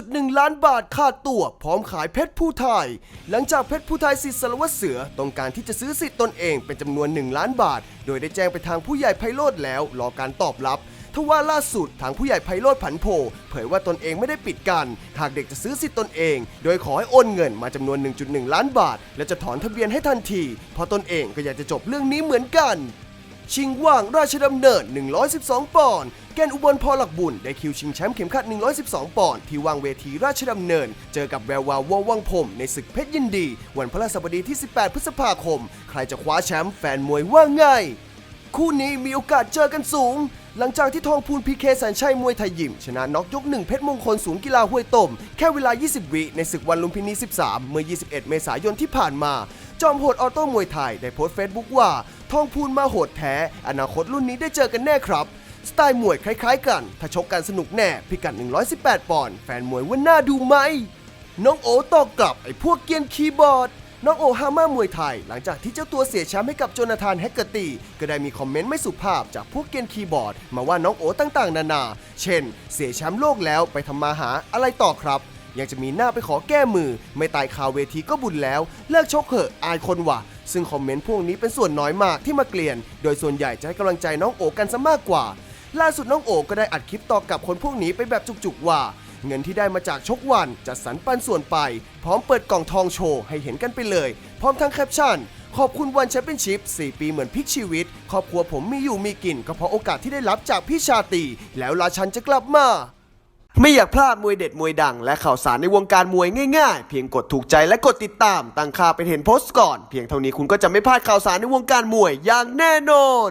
1.1 ล้านบาทค่าตัวพร้อมขายเพชรผู้ไทย หลังจากเพชรผู้ไทยสิทธิ์สารวัตรเสือต้องการที่จะซื้อสิทธิ์ตนเองเป็นจำนวน 1 ล้านบาท โดยได้แจ้งไปทางผู้ใหญ่ไพโรธแล้วรอการตอบรับทว่าล่าสุดทางผู้ใหญ่ไพโรธผันโพเผยว่าตนเองไม่ได้ปิดกันหากเด็กจะซื้อสิทธิ์ตนเอง โดยขอให้โอนเงินมาจำนวน 1.1 ล้านบาท และจะถอนทะเบียนให้ทันทีเพราะตนเองก็อยากจะจบเรื่องนี้เหมือนกัน ชิงว่างราชดำเนิน 112 ปอนด์ แกนอุบลพอหลักบุญ ได้คิวชิงแชมป์เข็มขัด 112 ปอนด์ ที่วางเวทีราชดำเนิน เจอกับแวววาวววังพรมในศึกเพชรยินดี วันพฤหัสบดีที่ 18 พฤษภาคม ใครจะคว้าแชมป์แฟนมวยว่าง่ายคู่นี้มีโอกาสเจอกันสูง หลังจากที่ทองพูนพีเคแสนชัยมวยไทยยิม ชนะน็อกยกหนึ่งเพชรมงคลศูนย์กีฬาห้วยต้ม แค่เวลา 20 วิในศึกวันลุมพินี 13 เมื่อ 21 เมษายนที่ผ่านมา จอมโหดออโต้มวยไทย ได้โพสต์เฟซบุ๊กว่า ทองพูนมาโหดแท้ อนาคตรุ่นนี้ได้เจอกันแน่ครับ สไตล์มวยคล้ายๆกัน ถ้าชกกันสนุกแน่ พิกัด 118 ปอนด์ แฟนมวยว่าน่าดูไหม น้องโอตอบกลับไอ้พวกเกียนคีย์บอร์ด น้องโอฮามามวยไทย หลังจากที่เจ้าตัวเสียแชมป์ให้กับโจนาธานแฮกเกอร์ตีก็ได้มีคอมเมนต์ไม่สุภาพจากพวกเกียนคีย์บอร์ด มาว่าน้องโอต่างๆ นานา เช่น เสียแชมป์โลกแล้วไปทำมาหาอะไรต่อครับยังจะมีหน้าไปขอแก้มือ ไม่ตายคาเวทีก็บุญแล้ว เลิกชกเถอะอายคนว่ะ ซึ่งคอมเมนต์พวกนี้เป็นส่วนน้อยมากที่มาเกลียน โดยส่วนใหญ่จะให้กำลังใจน้องโอกันซะมากกว่า ล่าสุดน้องโอก็ได้อัดคลิปตอบกับคนพวกนี้ไปแบบจุกๆว่า เงินที่ได้มาจากชกวันจัดสรรปันส่วนไป พร้อมเปิดกล่องทองโชว์ให้เห็นกันไปเลย พร้อมทั้งแคปชั่นขอบคุณวันแชมเปี้ยนชิพ 4 ปีเหมือนพลิกชีวิต ครอบครัวผมมีอยู่มีกิน ก็เพราะโอกาสที่ได้รับจากพี่ชาตี แล้วราชันจะกลับมา ไม่อยากพลาดมวยเด็ดมวยดัง และข่าวสารในวงการมวยง่ายๆ เพียงกดถูกใจและกดติดตามตั้งค่าเป็นเห็นโพสต์ก่อน เพียงเท่านี้คุณก็จะไม่พลาดข่าวสารในวงการมวยอย่างแน่นอน